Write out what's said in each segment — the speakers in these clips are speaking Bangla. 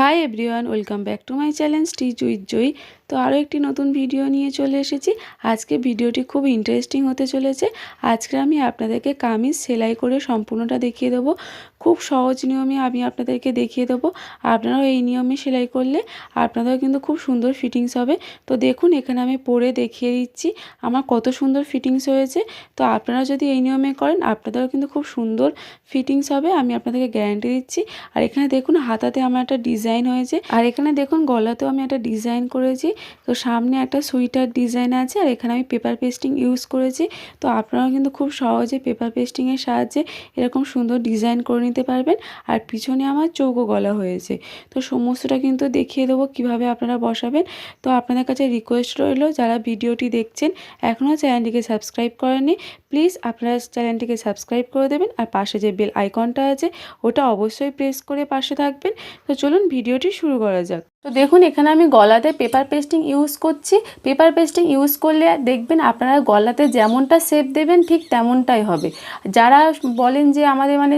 Hi everyone, welcome back to my channel stitch with Joyee. তো আরও একটি নতুন ভিডিও নিয়ে চলে এসেছি। আজকে ভিডিওটি খুব ইন্টারেস্টিং হতে চলেছে। আজকে আমি আপনাদেরকে কামিজ সেলাই করে সম্পূর্ণটা দেখিয়ে দেবো। খুব সহজ নিয়মে আমি আপনাদেরকে দেখিয়ে দেবো। আপনারাও এই নিয়মে সেলাই করলে আপনাদেরও কিন্তু খুব সুন্দর ফিটিংস হবে। তো দেখুন, এখানে আমি পরে দেখিয়ে দিচ্ছি আমার কত সুন্দর ফিটিংস হয়েছে। তো আপনারা যদি এই নিয়মে করেন, আপনাদেরও কিন্তু খুব সুন্দর ফিটিংস হবে, আমি আপনাদেরকে গ্যারান্টি দিচ্ছি। আর এখানে দেখুন, হাতাতে আমার একটা ডিজাইন হয়েছে। আর এখানে দেখুন, গলাতেও আমি একটা ডিজাইন করেছি। তো সামনে একটা সুইটার ডিজাইন আছে, আর এখানে আমি পেপার পেস্টিং ইউজ করেছি। তো আপনারাও কিন্তু খুব সহজে পেপার পেস্টিংয়ের সাহায্যে এরকম সুন্দর ডিজাইন করে নিতে পারবেন। আর পিছনে আমার চৌকো গলা হয়েছে। তো সমস্তটা কিন্তু দেখিয়ে দেবো কীভাবে আপনারা বসাবেন। তো আপনাদের কাছে রিকোয়েস্ট রইল যারা ভিডিওটি দেখছেন, এখনও চ্যানেলটিকে সাবস্ক্রাইব করেননি প্লিজ আপনারা চ্যানেলটিকে সাবস্ক্রাইব করে দেবেন। আর পাশে যে বেল আইকনটা আছে, ওটা অবশ্যই প্রেস করে পাশে থাকবেন। তো চলুন ভিডিওটি শুরু করা যাক। তো দেখুন, এখানে আমি গলাতে পেপার পেস্টিং ইউজ করছি। পেপার পেস্টিং ইউজ করলে দেখবেন আপনারা গলাতে যেমনটা শেপ দেবেন ঠিক তেমনটাই হবে। যারা বলেন যে আমাদের মানে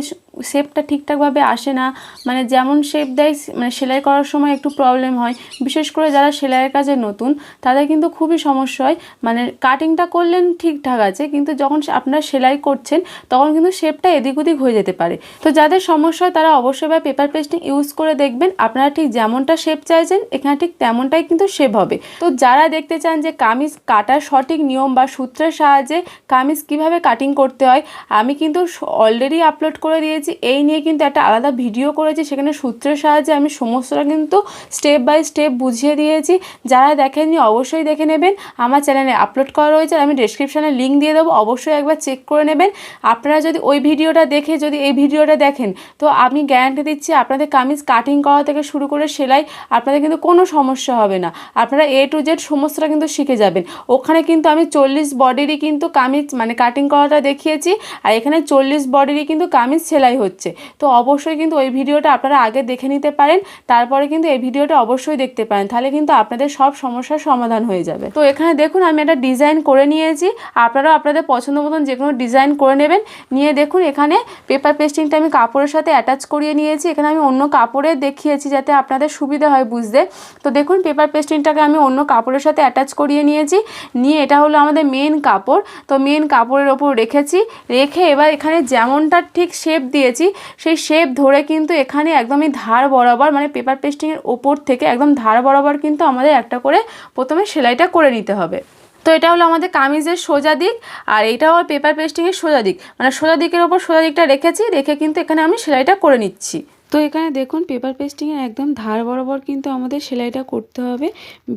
শেপটা ঠিকঠাকভাবে আসে না মানে যেমন শেপ দেয় মানে সেলাই করার সময় একটু প্রবলেম হয়। বিশেষ করে যারা সেলাইয়ের কাজে নতুন, তাদের কিন্তু খুবই সমস্যা হয়। মানে কাটিংটা করলেন ঠিকঠাক আছে, কিন্তু যখন আপনারা সেলাই করছেন, তখন কিন্তু শেপটা এদিক ওদিক হয়ে যেতে পারে। তো যাদের সমস্যা হয়, তারা অবশ্যই পেপার পেস্টিং ইউজ করে দেখবেন। আপনারা ঠিক যেমনটা শেপ চাইছেন এখানে ঠিক তেমনটাই কিন্তু শেপ হবে। তো যারা দেখতে চান যে কামিজ কাটার সঠিক নিয়ম বা সূত্রের সাহায্যে কামিজ কীভাবে কাটিং করতে হয়, আমি কিন্তু অলরেডি আপলোড করে দিয়েছি। এই নিয়ে কিন্তু একটা আলাদা ভিডিও করেছি। সেখানে সূত্রের সাহায্যে আমি সমস্তটা কিন্তু স্টেপ বাই স্টেপ বুঝিয়ে দিয়েছি। যারা দেখেননি অবশ্যই দেখে নেবেন। আমার চ্যানেলে আপলোড করা রয়েছে। আমি ডিসক্রিপশানে লিঙ্ক দিয়ে দেবো। অবশ্যই একবার চেক করে নেবেন। আপনারা যদি ওই ভিডিওটা দেখে যদি এই ভিডিওটা দেখেন, তো আমি গ্যারান্টি দিচ্ছি আপনাদের কামিজ কাটিং করা থেকে শুরু করে সেলাই আপনাদের কিন্তু কোনো সমস্যা হবে না। আপনারা এ টু জেড সমস্তটা কিন্তু শিখে যাবেন। ওখানে কিন্তু আমি চল্লিশ বডিরই কিন্তু কামিজ মানে কাটিং করাটা দেখিয়েছি, আর এখানে চল্লিশ বডিরই কিন্তু কামিজ সেলাই হচ্ছে। তো অবশ্যই কিন্তু ওই ভিডিওটা আপনারা আগে দেখে নিতে পারেন, তারপরে কিন্তু এই ভিডিওটা অবশ্যই দেখতে পারেন, তাহলে কিন্তু আপনাদের সব সমস্যার সমাধান হয়ে যাবে। তো এখানে দেখুন, আমি একটা ডিজাইন করে নিয়েছি, আপনারাও আপনাদের পছন্দ মতন যে কোনো ডিজাইন করে নেবেন। নিয়ে দেখুন, এখানে পেপার পেস্টিংটা আমি কাপড়ের সাথে অ্যাটাচ করিয়ে নিয়েছি, এখানে আমি অন্য কাপড়ে দেখিয়েছি যাতে আপনাদের সুবিধা হয়। বুঝতে। তো দেখুন পেপার পেস্টিংটাকে আমি অন্য কাপড়ের সাথে অ্যাটাচ করিয়ে নিয়েছি। নিয়ে এটা হলো আমাদের মেন কাপড়। তো মেন কাপড়ের ওপর রেখেছি। রেখে এবার এখানে যেমনটা ঠিক শেপ দিয়েছি, সেই শেপ ধরে কিন্তু এখানে একদমই ধার বরাবর মানে পেপার পেস্টিংয়ের ওপর থেকে একদম ধার বরাবর কিন্তু আমাদের একটা করে প্রথমে সেলাইটা করে নিতে হবে। তো এটা হলো আমাদের কামিজের সোজা দিক, আর এটা হলো পেপার পেস্টিংয়ের সোজা দিক। মানে সোজা দিকের ওপর সোজা দিকটা রেখেছি, রেখে কিন্তু এখানে আমি সেলাইটা করে নিচ্ছি। তো এখানে দেখুন পেপার পেস্টিংয়ের একদম ধার বরাবর কিন্তু আমাদের সেলাইটা করতে হবে।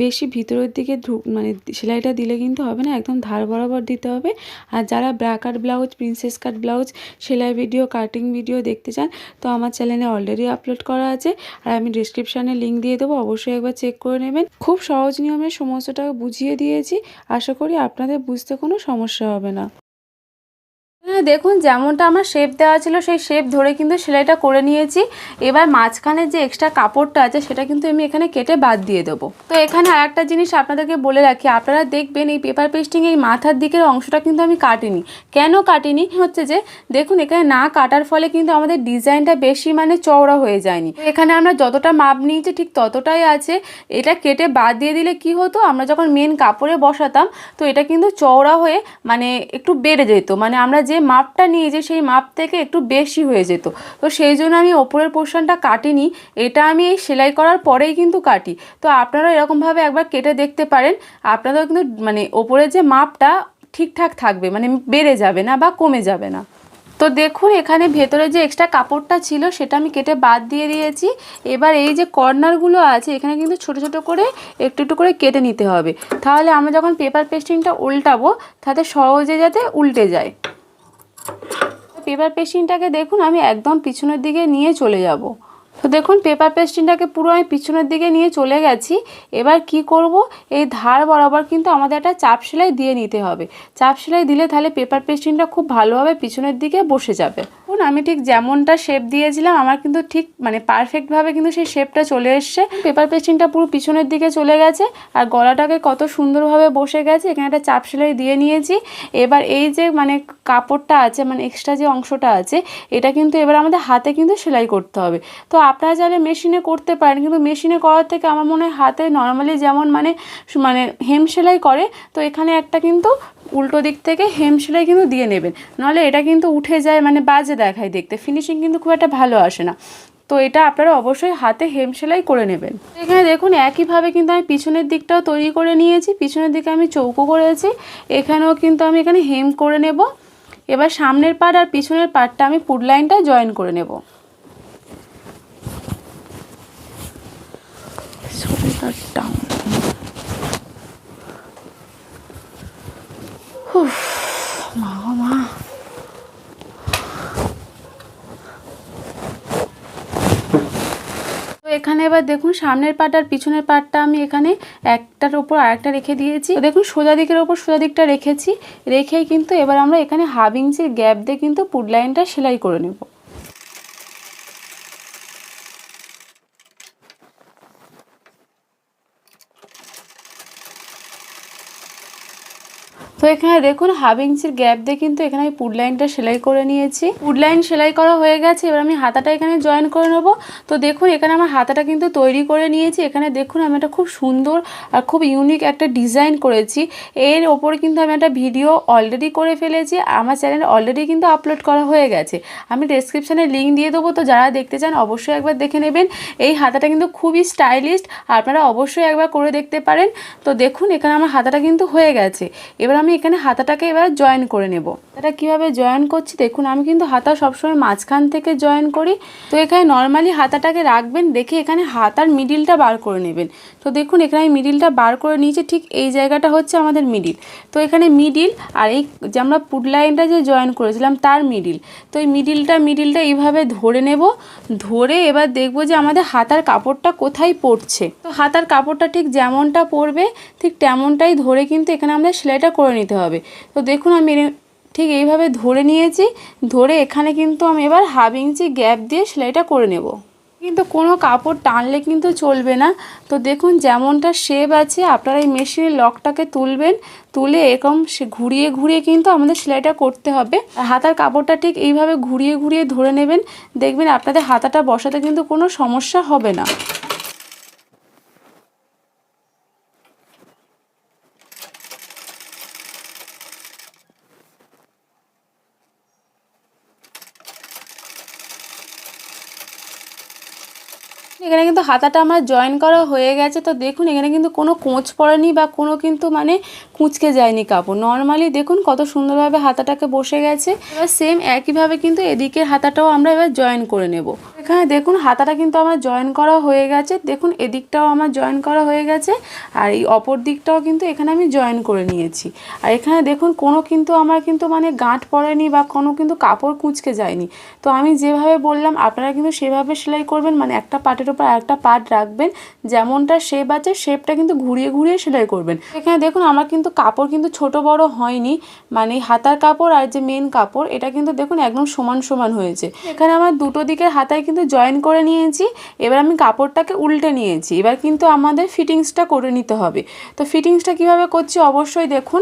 বেশি ভিতরের দিকে মানে সেলাইটা দিলে কিন্তু হবে না, একদম ধার বরাবর দিতে হবে। আর যারা ব্র্যাকার ব্লাউজ প্রিন্সেস কাট ব্লাউজ, সেলাই ভিডিও কাটিং ভিডিও দেখতে চান, তো আমার চ্যানেলে অলরেডি আপলোড করা আছে। আর আমি ডিসক্রিপশানে লিঙ্ক দিয়ে দেবো, অবশ্যই একবার চেক করে নেবেন। খুব সহজ নিয়মে সমস্তটা বুঝিয়ে দিয়েছি। আশা করি আপনাদের বুঝতে কোনো সমস্যা হবে না। এখানে দেখুন যেমনটা আমার শেপ দেওয়া ছিল, সেই শেপ ধরে কিন্তু সেলাইটা করে নিয়েছি। এবার মাঝখানে যে এক্সট্রা কাপড়টা আছে, সেটা কিন্তু আমি এখানে কেটে বাদ দিয়ে দেবো। তো এখানে আর একটা জিনিস আপনাদেরকে বলে রাখি, আপনারা দেখবেন এই পেপার পেস্টিং এই মাথার দিকের অংশটা কিন্তু আমি কাটিনি। কেন কাটিনি? হচ্ছে যে, দেখুন এখানে না কাটার ফলে কিন্তু আমাদের ডিজাইনটা বেশি মানে চওড়া হয়ে যায়নি। এখানে আমরা যতটা মাপ নিয়েছি, ঠিক ততটাই আছে। এটা কেটে বাদ দিয়ে দিলে কি হতো? আমরা যখন মেন কাপড়ে বসাতাম, তো এটা কিন্তু চওড়া হয়ে মানে একটু বেড়ে যেত। মানে আমরা যে মাপটা নিয়েছি, সেই মাপ থেকে একটু বেশি হয়ে যেত। তো সেই জন্য আমি ওপরের পোর্শনটা কাটিনি। এটা আমি এই সেলাই করার পরেই কিন্তু কাটি। তো আপনারা এরকমভাবে একবার কেটে দেখতে পারেন। আপনারাও কিন্তু মানে ওপরের যে মাপটা ঠিকঠাক থাকবে মানে বেড়ে যাবে না বা কমে যাবে না। তো দেখুন, এখানে ভেতরে যে এক্সট্রা কাপড়টা ছিল, সেটা আমি কেটে বাদ দিয়ে দিয়েছি। এবার এই যে কর্নারগুলো আছে, এখানে কিন্তু ছোট ছোট করে একটু একটু করে কেটে নিতে হবে। তাহলে আমরা যখন পেপার পেস্টিংটা উল্টাবো, তাতে সহজে যাতে উল্টে যায়। পেপার পেস্টিংটাকে দেখুন, আমি একদম পিছনের দিকে নিয়ে চলে যাব। তো দেখুন পেপার পেস্টিংটাকে পুরো আমি পিছনের দিকে নিয়ে চলে গেছি। এবার কি করব? এই ধার বরাবর কিন্তু আমাদের একটা চাপ সেলাই দিয়ে নিতে হবে। চাপ সেলাই দিলে তাহলে পেপার পেস্টিংটা খুব ভালোভাবে পিছনের দিকে বসে যাবে। দেখুন, আমি ঠিক যেমনটা শেপ দিয়েছিলাম, আমার কিন্তু ঠিক মানে পারফেক্টভাবে কিন্তু সেই শেপটা চলে এসছে। পেপার পেস্টিংটা পুরো পিছনের দিকে চলে গেছে, আর গলাটাকে কত সুন্দরভাবে বসে গেছে, এখানে একটা চাপ সেলাই দিয়ে নিয়েছি। এবার এই যে মানে কাপড়টা আছে মানে এক্সট্রা যে অংশটা আছে, এটা কিন্তু এবার আমাদের হাতে কিন্তু সেলাই করতে হবে। তো আপনারা চাইলে মেশিনে করতে পারেন, কিন্তু মেশিনে করার থেকে আমার মনে হয় হাতে নর্মালি যেমন মানে মানে হেম সেলাই করে, তো এখানে একটা কিন্তু উল্টো দিক থেকে হেম সেলাই কিন্তু দিয়ে নেবেন। নাহলে এটা কিন্তু উঠে যায় মানে বাজে দেখায় দেখতে। ফিনিশিং কিন্তু খুব একটা ভালো আসে না। তো এটা আপনারা অবশ্যই হাতে হেম সেলাই করে নেবেন। এখানে দেখুন, একইভাবে কিন্তু আমি পিছনের দিকটাও তৈরি করে নিয়েছি। পিছনের দিকে আমি চৌকো করেছি। এখানেও কিন্তু আমি এখানে হেম করে নেব। এবার সামনের পার্ট আর পিছনের পার্টটা আমি পুড লাইনটা জয়েন করে নেব। ডাউন মা গো মা তো এখানে এবার দেখুন, সামনের পাট আর পিছনের পাটটা আমি এখানে একটার ওপর আরেকটা রেখে দিয়েছি। দেখুন, সোজা দিকের ওপর সোজা দিকটা রেখেছি। রেখেই কিন্তু এবার আমরা এখানে হাফ ইঞ্চির গ্যাপ দিয়ে কিন্তু পুড লাইনটা সেলাই করে নেব। তো এখানে দেখুন হাফ ইঞ্চির গ্যাপ দিয়ে কিন্তু এখানে আমি পুড লাইনটা সেলাই করে নিয়েছি। পুড লাইন সেলাই করা হয়ে গেছে, এবার আমি হাতাটা এখানে জয়েন করে নেব। তো দেখুন, এখানে আমার হাতাটা কিন্তু তৈরি করে নিয়েছি। এখানে দেখুন, আমি একটা খুব সুন্দর আর খুব ইউনিক একটা ডিজাইন করেছি। এর ওপরে কিন্তু আমি একটা ভিডিও অলরেডি করে ফেলেছি। আমার চ্যানেলে অলরেডি কিন্তু আপলোড করা হয়ে গেছে। আমি ডেসক্রিপশানে লিঙ্ক দিয়ে দেবো। তো যারা দেখতে চান, অবশ্যই একবার দেখে নেবেন। এই হাতাটা কিন্তু খুবই স্টাইলিশ আপনারা অবশ্যই একবার করে দেখতে পারেন। তো দেখুন, এখানে আমার হাতাটা কিন্তু হয়ে গেছে। এবার আমি এখানে হাতাটাকে এবার জয়েন করে নেব। এটা কীভাবে জয়েন করছি দেখুন, আমি কিন্তু হাতা সবসময় মাঝখান থেকে জয়েন করি। তো এখানে নর্মালি হাতাটাকে রাখবেন, দেখে এখানে হাতার মিডিলটা বার করে নেবেন। তো দেখুন, এখানে আমি মিডিলটা বার করে নিয়েছি, ঠিক এই জায়গাটা হচ্ছে আমাদের মিডিল তো এখানে মিডিল আর এই যে আমরা পুড লাইনটা যে জয়েন করেছিলাম, তার মিডিল তো এই মিডিলটা মিডিলটা এইভাবে ধরে নেব। ধরে এবার দেখব যে আমাদের হাতার কাপড়টা কোথায় পড়ছে। তো হাতার কাপড়টা ঠিক যেমনটা পড়বে, ঠিক তেমনটাই ধরে কিন্তু এখানে আমরা সেলাইটা করে নিতে হবে। তো দেখুন আমি ঠিক এইভাবে ধরে নিয়েছি, ধরে এখানে কিন্তু আমি এবার হাফ ইঞ্চি গ্যাপ দিয়ে সেলাইটা করে নেব। কিন্তু কোনো কাপড় টানলে কিন্তু চলবে না। তো দেখুন যেমনটা শেপ আছে, আপনারা এই মেশিনের লকটাকে তুলবেন, তুলে এরকম ঘুরিয়ে ঘুরিয়ে কিন্তু আমাদের সেলাইটা করতে হবে। হাতার কাপড়টা ঠিক এইভাবে ঘুরিয়ে ঘুরিয়ে ধরে নেবেন। দেখবেন আপনাদের হাতাটা বসাতে কিন্তু কোনো সমস্যা হবে না। এখানে কিন্তু হাতাটা আমার জয়েন করা হয়ে গেছে। তো দেখুন, এখানে কিন্তু কোনো কোঁচ পড়েনি বা কোনো কিন্তু মানে কুঁচকে যায়নি কাপড়। নর্মালি দেখুন কত সুন্দরভাবে হাতাটাকে বসে গেছে। এবার সেম একইভাবে কিন্তু এদিকের হাতাটাও আমরা এবার জয়েন করে নেব। এখানে দেখুন, হাতাটা কিন্তু আমার জয়েন করা হয়ে গেছে। দেখুন, এদিকটাও আমার জয়েন করা হয়ে গেছে আর এই অপর দিকটাও কিন্তু এখানে আমি জয়েন করে নিয়েছি। আর এখানে দেখুন, কোনো কিন্তু আমার কিন্তু মানে গাঁট পড়েনি বা কোনো কিন্তু কাপড় কুঁচকে যায়নি। তো আমি যেভাবে বললাম, আপনারা কিন্তু সেভাবে সেলাই করবেন মানে একটা পাটের উপর একটা পাট রাখবেন, যেমনটা শেপ আছে শেপটা কিন্তু ঘুরিয়ে ঘুরিয়ে সেলাই করবেন। এখানে দেখুন, আমার কিন্তু কাপড় কিন্তু ছোট বড় হয়নি মানে হাতার কাপড় আর যে মেন কাপড়, এটা কিন্তু দেখুন একদম সমান সমান হয়েছে। এখানে আমার দুটো দিকের হাতায় কিন্তু জয়েন করে নিয়েছি, এবার আমি কাপড়টাকে উল্টে নিয়েছি, এবার কিন্তু আমাদের ফিটিংসটা করে নিতে হবে। তো ফিটিংসটা কীভাবে করছি অবশ্যই দেখুন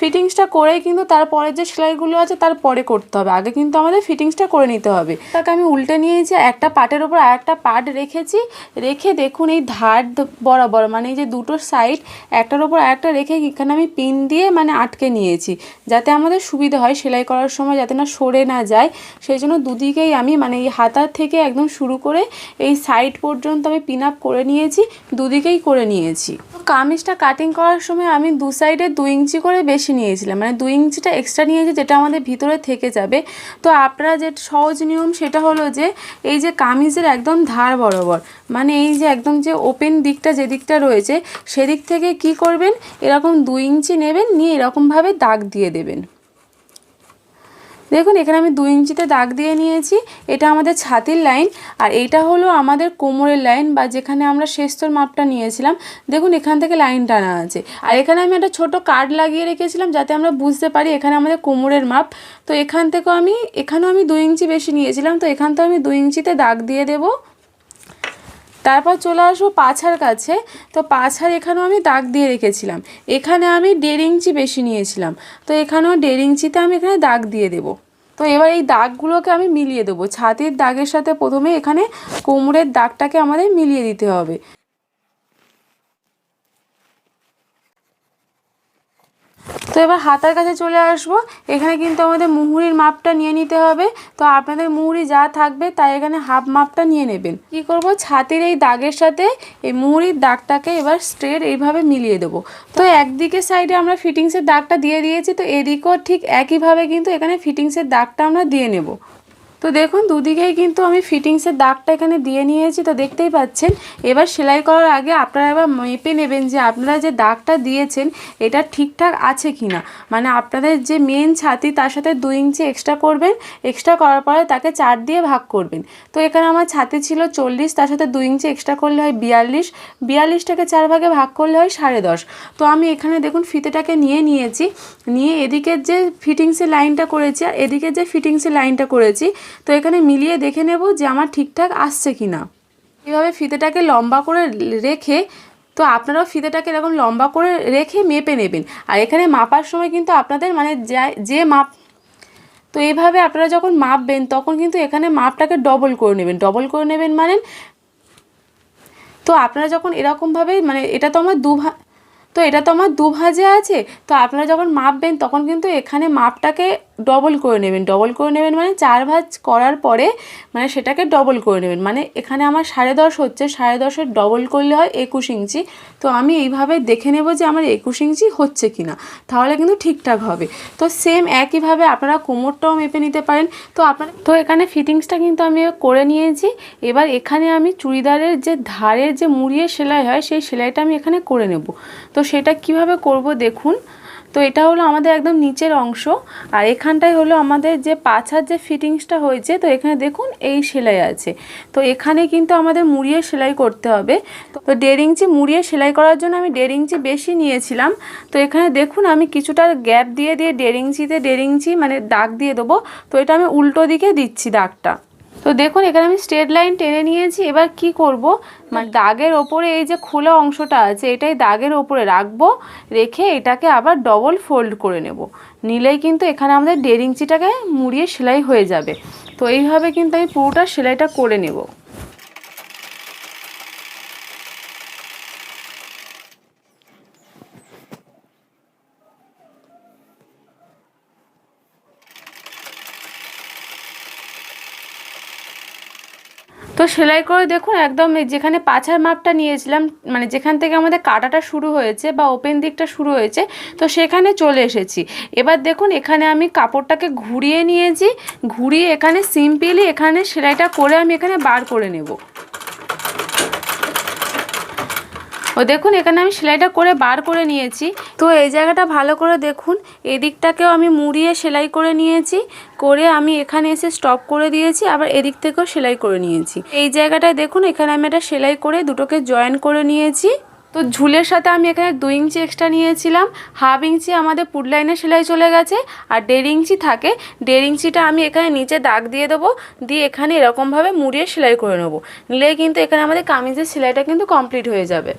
ফিটিংসটা করেই কিন্তু তারপরে যে সেলাইগুলো আছে তারপরে করতে হবে। আগে কিন্তু আমাদের ফিটিংসটা করে নিতে হবে। তাকে আমি উল্টে নিয়েছি একটা পাটের ওপর আর একটা পাট রেখেছি। রেখে দেখুন এই ধার বরাবর মানে এই যে দুটো সাইড একটার ওপর একটা রেখে এখানে আমি পিন দিয়ে মানে আটকে নিয়েছি। যাতে আমাদের সুবিধা হয় সেলাই করার সময় যাতে না সরে না যায়। সেই জন্য দুদিকেই আমি মানে এই হাতার থেকে একদম শুরু করে এই সাইড পর্যন্ত আমি পিন আপ করে নিয়েছি, দুদিকেই করে নিয়েছি। কামিজটা কাটিং করার সময় আমি দু সাইডে দু ইঞ্চি করে বেশি নিয়েছিলাম মানে দু ইঞ্চিটা এক্সট্রা নিয়েছি যেটা আমাদের ভিতরে থেকে যাবে। তো আপনারা যে সহজ নিয়ম সেটা হলো যে, এই যে কামিজের একদম ধার বরাবর মানে এই যে একদম যে ওপেন দিকটা যে দিকটা রয়েছে, সেদিক থেকে কি করবেন? এরকম দু ইঞ্চি নেবেন, নিয়ে এরকমভাবে দাগ দিয়ে দেবেন। দেখুন, এখানে আমি দু ইঞ্চিতে দাগ দিয়ে নিয়েছি। এটা আমাদের ছাতির লাইন, আর এইটা হলো আমাদের কোমরের লাইন বা যেখানে আমরা শেষতর মাপটা নিয়েছিলাম। দেখুন, এখান থেকে লাইন টানা আছে। আর এখানে আমি একটা ছোট কার্ড লাগিয়ে রেখেছিলাম যাতে আমরা বুঝতে পারি এখানে আমাদের কোমরের মাপ। তো এখান থেকেও আমি, এখানেও আমি দু ইঞ্চি বেশি নিয়েছিলাম। তো এখান থেকে আমি দু ইঞ্চিতে দাগ দিয়ে দেবো। তারপর চলে আসব পাছার কাছে। তো পাছার এখানেও আমি দাগ দিয়ে রেখেছিলাম। এখানে আমি দেড় ইঞ্চি বেশি নিয়েছিলাম। তো এখানেও দেড় ইঞ্চিতে আমি এখানে দাগ দিয়ে দেবো। তো এবার এই দাগগুলোকে আমি মিলিয়ে দেবো। ছাতির দাগের সাথে প্রথমে এখানে কোমরের দাগটাকে আমাদের মিলিয়ে দিতে হবে। তো এবার হাতার কাছে চলে আসব। এখানে কিন্তু আমাদের মুহুরির মাপটা নিয়ে নিতে হবে। তো আপনাদের মুহুরি যা থাকবে তাই এখানে হাফ মাপটা নিয়ে নেবেন। কি করব? ছাতির এই দাগের সাথে এই মুহুরির দাগটাকে এবার স্ট্রেট এইভাবে মিলিয়ে দেবো। তো একদিকে সাইডে আমরা ফিটিংসের দাগটা দিয়ে দিয়েছি। তো এদিকেও ঠিক একইভাবে কিন্তু এখানে ফিটিংসের দাগটা আমরা দিয়ে নেব। তো দেখুন, দুদিকেই কিন্তু আমি ফিটিংসের দাগটা এখানে দিয়ে নিয়েছি। তো দেখতেই পাচ্ছেন, এবার সেলাই করার আগে আপনারা এবার মেপে নেবেন যে আপনারা যে দাগটা দিয়েছেন, এটা ঠিকঠাক আছে কি না মানে আপনাদের যে মেন ছাতি, তার সাথে দু ইঞ্চি এক্সট্রা করবেন এক্সট্রা করার পরে তাকে চার দিয়ে ভাগ করবেন। তো এখানে আমার ছাতি ছিল চল্লিশ, তার সাথে দু ইঞ্চি এক্সট্রা করলে হয় বিয়াল্লিশ। বিয়াল্লিশটাকে চার ভাগে ভাগ করলে হয় সাড়ে দশ। তো আমি এখানে দেখুন, ফিতেটাকে নিয়ে নিয়েছি। নিয়ে এদিকের যে ফিটিংসের লাইনটা করেছি, আর এদিকের যে ফিটিংসের লাইনটা করেছি তো এখানে মিলিয়ে দেখে নেব যে আমার ঠিকঠাক আসছে কি না এভাবে ফিতেটাকে লম্বা করে রেখে, তো আপনারাও ফিতেটাকে এরকম লম্বা করে রেখে মেপে নেবেন। আর এখানে মাপার সময় কিন্তু আপনাদের মানে যা- মাপ, তো এইভাবে আপনারা যখন মাপবেন তখন কিন্তু এখানে মাপটাকে ডবল করে নেবেন। ডবল করে নেবেন মানে তো আপনারা যখন এরকমভাবে মানে এটা তো আমার দুভা, তো এটা তো আমার দু ভাজে আছে, তো আপনারা যখন মাপবেন তখন কিন্তু এখানে মাপটাকে ডবল করে নেবেন ডবল করে নেবেন মানে চার ভাজ করার পরে মানে সেটাকে ডবল করে নেবেন। মানে এখানে আমার সাড়ে দশ হচ্ছে, সাড়ে দশের ডবল করলে হয় একুশ ইঞ্চি। তো আমি এইভাবে দেখে নেব যে আমার একুশ ইঞ্চি হচ্ছে কি না তাহলে কিন্তু ঠিকঠাক হবে। তো সেম একইভাবে আপনারা কোমরটাও মেপে নিতে পারেন। তো আপনার তো এখানে ফিটিংসটা কিন্তু আমি করে নিয়েছি। এবার এখানে আমি চুড়িদারের যে ধারের যে মুড়িয়ে সেলাই হয়, সেই সেলাইটা আমি এখানে করে নেব। তো সেটা কীভাবে করব দেখুন। তো এটা হলো আমাদের একদম নিচের অংশ। আর এখানটায় হলো আমাদের যে পাছার যে ফিটিংসটা হয়েছে, তো এখানে দেখুন এই সেলাই আছে। তো এখানে কিন্তু আমাদের মুড়িয়ে সেলাই করতে হবে। তো দেড় ইঞ্চি মুড়িয়ে সেলাই করার জন্য আমি দেড় ইঞ্চি বেশি নিয়েছিলাম। তো এখানে দেখুন আমি কিছুটা গ্যাপ দিয়ে দিয়ে দেড় ইঞ্চিতে দেড় ইঞ্চি মানে দাগ দিয়ে দেবো। তো এটা আমি উল্টো দিকে দিচ্ছি দাগটা। তো দেখুন, এখানে আমি স্ট্রেট লাইন টেনে নিয়েছি। এবার কি করব? মানে দাগের ওপরে এই যে খোলা অংশটা আছে, এটাই দাগের ওপরে রাখব, রেখে এটাকে আবার ডবল ফোল্ড করে নেব। নিলেই কিন্তু এখানে আমাদের ডেরিংচিটাকে মুড়িয়ে সেলাই হয়ে যাবে। তো এইভাবে কিন্তু আমি পুরোটা সেলাইটা করে নেব। তো সেলাই করে দেখুন, একদম যেখানে পাছার মাপটা নিয়েছিলাম মানে যেখান থেকে আমাদের কাটাটা শুরু হয়েছে বা ওপেন দিকটা শুরু হয়েছে, তো সেখানে চলে এসেছি। এবার দেখুন, এখানে আমি কাপড়টাকে ঘুরিয়ে নিয়েছি, ঘুরিয়ে এখানে সিম্পলি এখানে সেলাইটা করে আমি এখানে বার করে নেব। ও দেখুন, এখানে আমি সেলাইটা করে বার করে নিয়েছি। তো এই জায়গাটা ভালো করে দেখুন, এদিকটাকেও আমি মুড়িয়ে সেলাই করে নিয়েছি, করে আমি এখানে এসে স্টপ করে দিয়েছি, আবার এদিক থেকেও সেলাই করে নিয়েছি। এই জায়গাটায় দেখুন, এখানে আমি একটা সেলাই করে দুটোকে জয়েন করে নিয়েছি। তো ঝুলের সাথে আমি এখানে দু ইঞ্চি এক্সট্রা নিয়েছিলাম হাফ ইঞ্চি আমাদের পুট লাইনে সেলাই চলে গেছে, আর দেড় ইঞ্চি থাকে, দেড় ইঞ্চিটা আমি এখানে নিচে দাগ দিয়ে দেবো, দিয়ে এখানে এরকমভাবে মুড়িয়ে সেলাই করে নেব। নিলে কিন্তু এখানে আমাদের কামিজের সেলাইটা কিন্তু কমপ্লিট হয়ে যাবে।